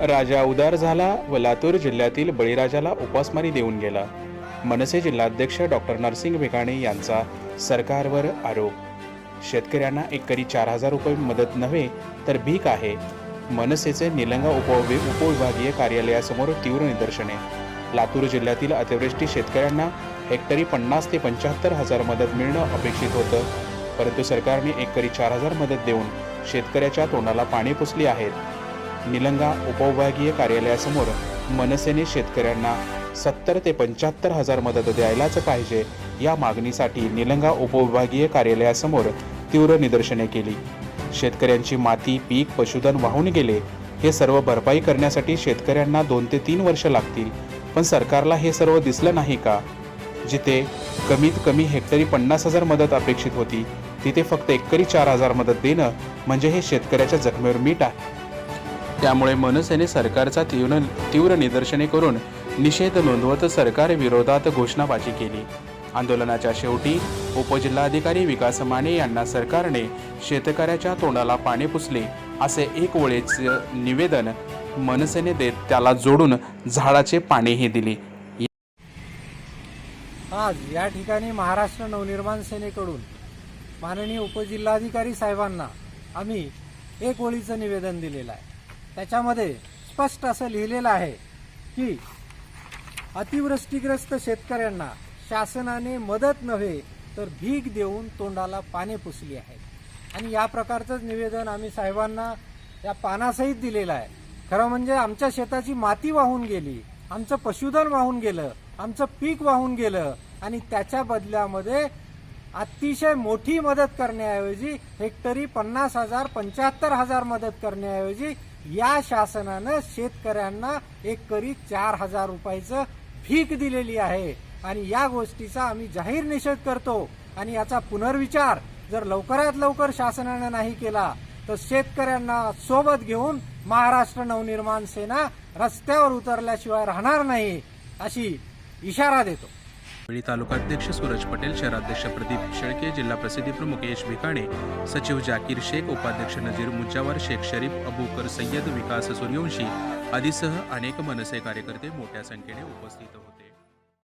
राजा उदार झाला व लातूर जिल्ह्यातील बळीराजाला उपासमारी देऊन गेला. मनसे जिल्हाध्यक्ष डॉक्टर नरसिंग भिकाणे यांचा सरकारवर आरोप. शेतकऱ्यांना एकरी चार हजार रुपये मदत नव्हे तर भीक आहे. मनसेचे निलंगा उपवि उपविभागीय कार्यालयासमोर तीव्र निदर्शने. लातूर जिल्ह्यातील अतिवृष्टी शेतकऱ्यांना हेक्टरी पन्नास ते पंच्याहत्तर हजार मदत मिळणं अपेक्षित होतं. परंतु सरकारने एकरी चार हजार मदत देऊन शेतकऱ्याच्या तोंडाला पाणी पुसली आहेत. निलंगा उपविभागीय कार्यालयासमोर मनसेने शेतकऱ्यांना सत्तर ते पंच्याहत्तर हजार मदत द्यायलाच पाहिजे या मागणीसाठी निलंगा उपविभागीय कार्यालयासमोर तीव्र निदर्शने केली. शेतकऱ्यांची माती पीक पशुधन वाहून गेले हे सर्व भरपाई करण्यासाठी शेतकऱ्यांना दोन ते तीन वर्ष लागतील. पण सरकारला हे सर्व दिसलं नाही का? जिथे कमीत कमी हेक्टरी पन्नास हजार मदत अपेक्षित होती तिथे फक्त एकरी चार हजार मदत देणं म्हणजे हे शेतकऱ्याच्या जखमेवर मीठ आहे. त्यामुळे मनसेने सरकारचा तीव्र तीव्र निदर्शने करून निषेध नोंदवत सरकार विरोधात घोषणाबाजी केली. आंदोलनाच्या शेवटी उपजिल्हाधिकारी विकास माने यांना सरकारने शेतकऱ्याच्या तोंडाला पाणी पुसले असे एक वेळेचे निवेदन मनसेने देत त्याला जोडून झाडाचे पाणीही दिले. आज या ठिकाणी महाराष्ट्र नवनिर्माण सेनेकडून माननीय उपजिल्हाधिकारी साहेबांना आम्ही एक ओळीचं निवेदन दिलेलं आहे. त्याच्यामध्ये स्पष्ट असं लिहिलेलं आहे की अतिवृष्टीग्रस्त शेतकऱ्यांना शासनाने मदत नव्हे तर भीक देऊन तोंडाला पाने पुसली आहेत. आणि या प्रकारचंच निवेदन आम्ही साहेबांना या पानासहित दिलेलं आहे. खरं म्हणजे आमच्या शेताची माती वाहून गेली आमचं पशुधन वाहून गेलं आमचं पीक वाहून गेलं आणि त्याच्या बदल्यामध्ये अतिशय मोठी मदत करण्याऐवजी हेक्टरी पन्नास हजार पंच्याहत्तर हजार मदत करण्याऐवजी या शासनानं शेतकऱ्यांना एक एकरी चार हजार रुपयाचं भीक दिलेली आहे. आणि या गोष्टीचा आम्ही जाहीर निषेध करतो. आणि याचा पुनर्विचार जर लवकरात लवकर शासनानं नाही केला तर शेतकऱ्यांना सोबत घेऊन महाराष्ट्र नवनिर्माण सेना रस्त्यावर उतरल्याशिवाय राहणार नाही अशी इशारा देतो. वेळी तालुकाध्यक्ष सूरज पटेल शहराध्यक्ष प्रदीप शेळके जिल्हा प्रसिद्धी प्रमुख यश भिकाणे सचिव जाकीर शेख उपाध्यक्ष नजीर मुज्जावर शेख शरीफ अबूकर सय्यद विकास सूर्यवंशी आदीसह अनेक मनसे कार्यकर्ते मोठ्या संख्येने उपस्थित होते.